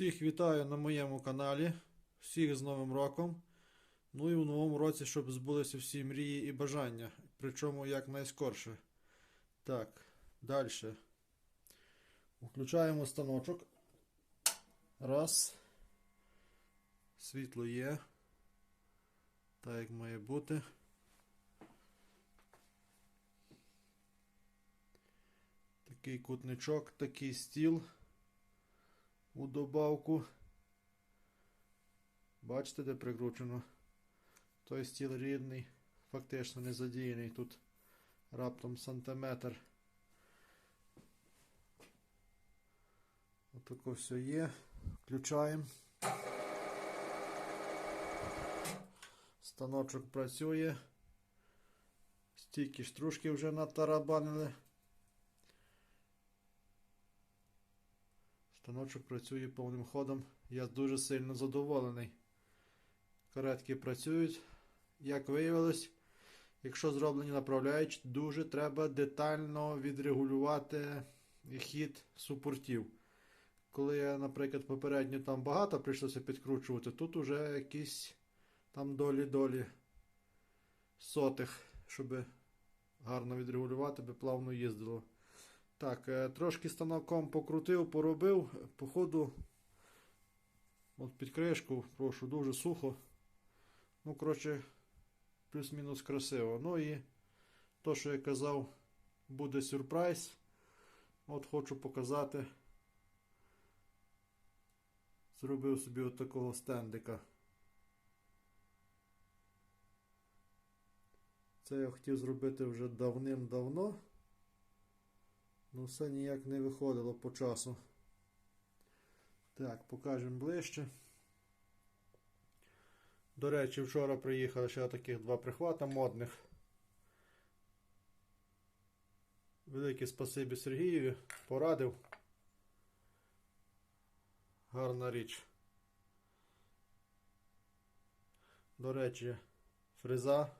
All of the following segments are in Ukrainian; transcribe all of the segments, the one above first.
Всіх вітаю на моєму каналі. Всіх з Новим роком. Ну і в новому році, щоб збулися всі мрії і бажання. Причому якнайскорше. Так, далі. Включаємо станочок. Раз. Світло є. Так як має бути. Такий кутничок, такий стіл у добавку. Бачите, де прикручено? Той стіл рідний, фактично не задіяний тут раптом сантиметр. Отако все є. Включаємо. Станочок працює. Стільки штрушки вже натарабанили. Станочок працює повним ходом. Я дуже сильно задоволений. Каретки працюють. Як виявилось, якщо зроблені направляючі, дуже треба детально відрегулювати хід супортів. Коли я, наприклад, попередньо там багато прийшлося підкручувати, тут уже якісь там долі-долі сотих, щоб гарно відрегулювати, би плавно їздило. Так, е, трошки станоком покрутив, поробив. Походу, от під кришку, прошу, дуже сухо. Ну, коротше, плюс-мінус красиво. Ну і то, що я казав, буде сюрприз. От хочу показати. Зробив собі от такого стендика. Це я хотів зробити вже давним-давно. Ну, все ніяк не виходило по часу. Так, покажемо ближче. До речі, вчора приїхали ще таких два прихвата модних. Велике спасибі Сергієві. Порадив. Гарна річ. До речі, фреза.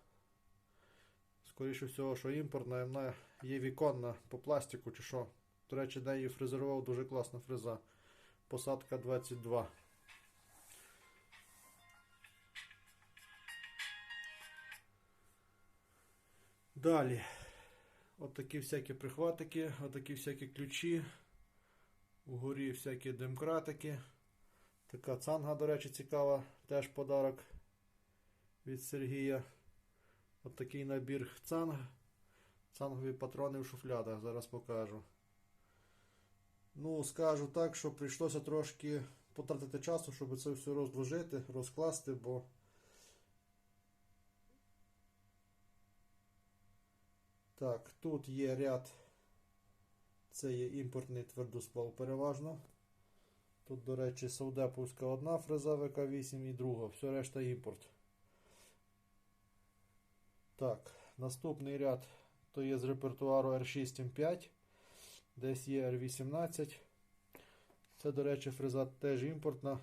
Скоріше всього, що імпортна, вона є віконна по пластику чи що. До речі, де її фрезерував, дуже класна фреза. Посадка 22. Далі. От всякі прихватики, от всякі ключі. Угорі всякі демкратики. Така цанга, до речі, цікава. Теж подарок від Сергія. От такий набір цанг. Цангові патрони в шуфлядах, зараз покажу. Ну, скажу так, що прийшлося трошки потратити часу, щоб це все розложити, розкласти, бо так, тут є ряд, це є імпортний твердосплав переважно. Тут, до речі, Саудеповська одна фреза ВК8 і друга, все решта імпорт. Так, наступний ряд то є з репертуару R6M5, десь є R18. Це, до речі, фреза теж імпортна.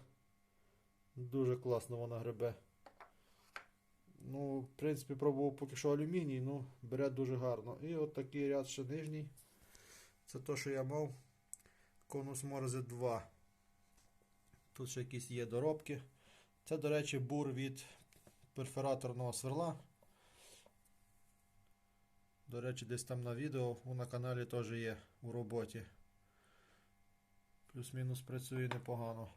Дуже класно вона гребе. Ну, в принципі, пробував поки що алюміній, ну, бере дуже гарно. І от такий ряд ще нижній. Це те, що я мав. Конус Морзе 2. Тут ще якісь є доробки. Це, до речі, бур від перфораторного сверла. До речі, десь там на відео на каналі теж є у роботі. Плюс-мінус працює непогано.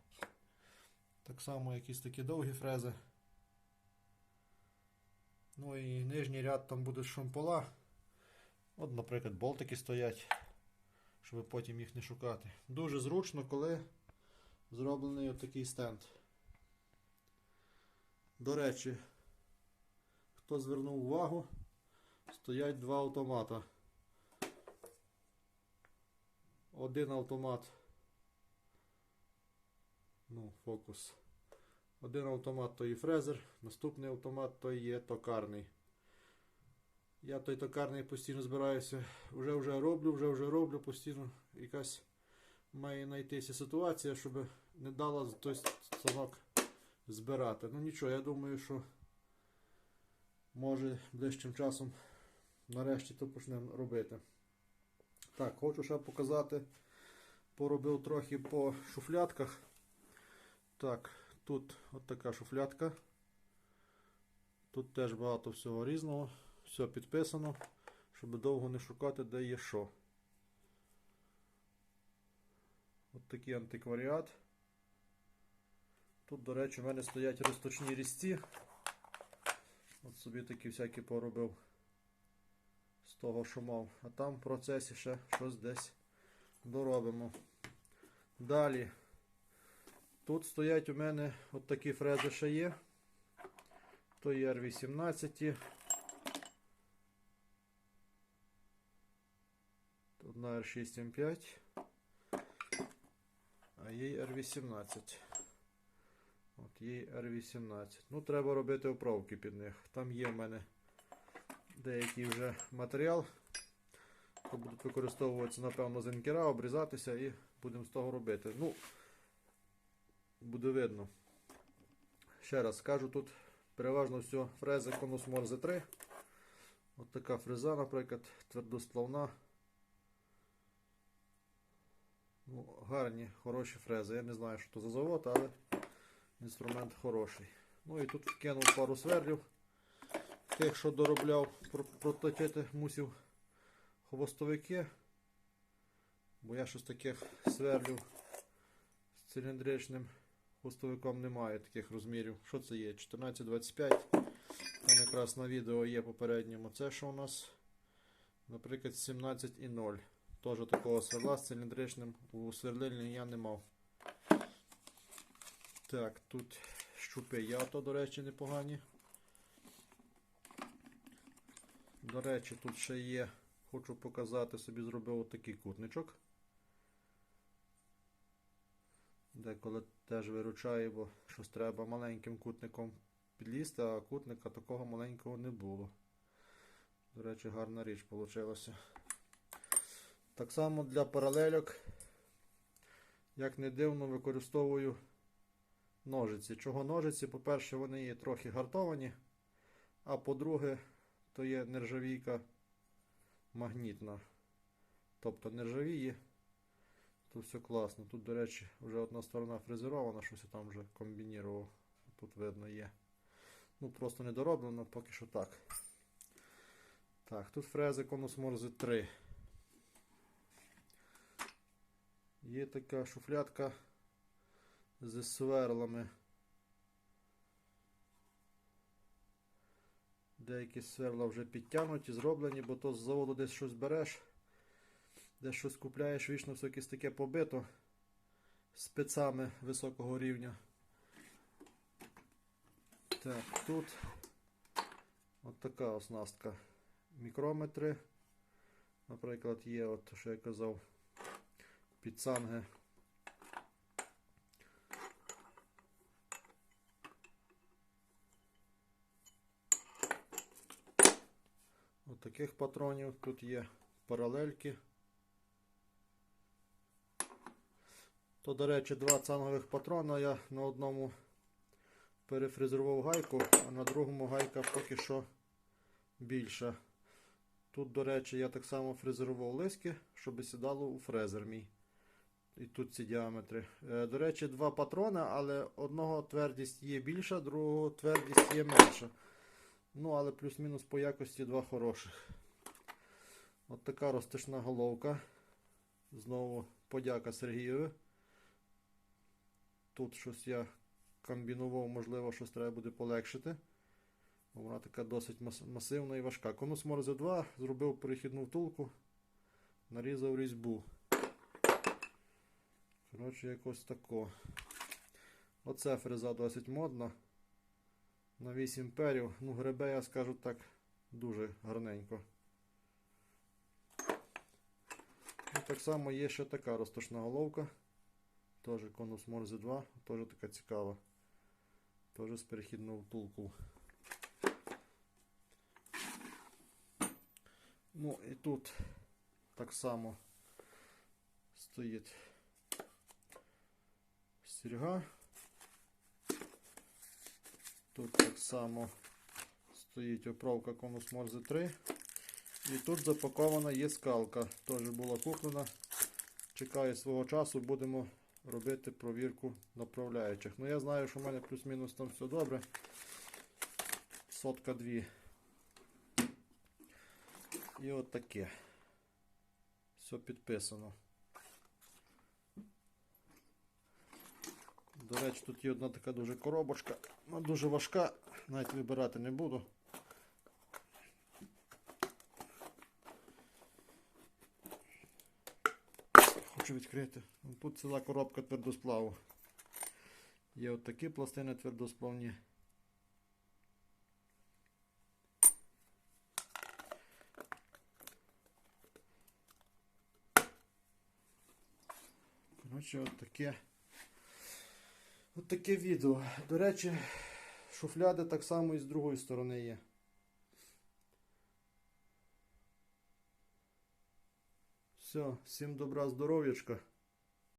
Так само якісь такі довгі фрези. Ну і нижній ряд там буде шумпола. От, наприклад, болтики стоять, щоб потім їх не шукати. Дуже зручно, коли зроблений отакий стенд. До речі, хто звернув увагу, стоять два автомата. Один автомат. Ну, фокус. Один автомат то є фрезер, наступний автомат то є токарний. Я той токарний постійно збираюся, вже вже роблю, вже вже роблю, постійно якась має знайтися ситуація, щоб не дала той станок збирати. Ну нічого, я думаю, що може ближчим часом нарешті то почнемо робити. Так, хочу ще показати, поробив трохи по шуфлятках. Так, тут от така шуфлятка. Тут теж багато всього різного. Все підписано, щоб довго не шукати, де є що. От такий антикваріат. Тут, до речі, в мене стоять розточні різці. От собі такі всякі поробив того, що мав. А там в процесі ще щось десь доробимо. Далі. Тут стоять у мене от такі фрези ще є. То є R18. Одна R6M5. А є й R18. От є й R18. Ну, треба робити оправки під них. Там є в мене деякий вже матеріал. То будуть використовуватися, напевно, зенкера, обрізатися і будемо з того робити. Ну, буде видно. Ще раз скажу, тут переважно все фрези Конус Морзе 3. От така фреза, наприклад, твердосплавна. Ну, гарні, хороші фрези. Я не знаю, що це за завод, але інструмент хороший. Ну і тут вкинув пару сверлів. Тих, що доробляв, проточити мусив хвостовики. Бо я щось таких сверлів з циліндричним хвостовиком немає таких розмірів. Що це є? 1425. Там якраз на відео є попередньому. Це що у нас? Наприклад, 17,0. Теж такого сверла з циліндричним у сверлильні я не мав. Так, тут щупи ято, до речі, непогані. До речі, тут ще є, хочу показати, собі зробив отакий кутничок. Деколи теж виручає, бо щось треба маленьким кутником підлізти, а кутника такого маленького не було. До речі, гарна річ вийшла. Так само для паралельок, як не дивно, використовую ножиці. Чого ножиці? По-перше, вони є трохи гартовані, а по-друге, то є нержавійка магнітна. Тобто нержавіє, тут все класно. Тут, до речі, вже одна сторона фрезерована, щось я там вже комбінірував. Тут видно є. Ну, просто не дороблено, поки що так. Так, тут фрези Конус Морзе 3. Є така шуфлятка зі сверлами. Деякі сверла вже підтягнуті, зроблені, бо то з заводу десь щось береш, десь щось купляєш, вічно все якесь таке побито спецами високого рівня. Так, тут от така оснастка. Мікрометри. Наприклад, є, от, що я казав, підсанги. Таких патронів тут є паралельки. То, до речі, два цангових патрона я на одному перефрезерував гайку, а на другому гайка поки що більша. Тут, до речі, я так само фрезерував лиски, щоб сідало у фрезер мій. І тут ці діаметри. Е, До речі, два патрона, але одного твердість є більша, другого твердість є менша. Ну, але плюс-мінус по якості два хороших. От така розтишна головка. Знову подяка Сергієві. Тут щось я комбінував, можливо, щось треба буде полегшити. Вона така досить масивна і важка. Конус Морзе 2 зробив перехідну втулку, нарізав різьбу. Коротше, якось тако. Оце фреза досить модна. На 8 перів. Ну, гребе, я скажу так, дуже гарненько. І так само є ще така розташна головка. Теж конус Морзе 2, теж така цікава. Теж з перехідною втулкою. Ну і тут так само стоїть сірга. Тут так само стоїть оправка конус Морзе 3. І тут запакована є скалка. Теж була куплена. Чекає свого часу, будемо робити провірку направляючих. Ну я знаю, що в мене плюс-мінус там все добре. Сотка дві. І от таке. Все підписано. До речі, тут є одна така дуже коробочка. Вона дуже важка, навіть вибирати не буду. Хочу відкрити. Тут ціла коробка твердосплаву. Є от такі пластини твердосплавні. Коротше, от таке. От таке відео. До речі, шуфляди так само і з другої сторони є. Все, всім добра, здоров'ячка.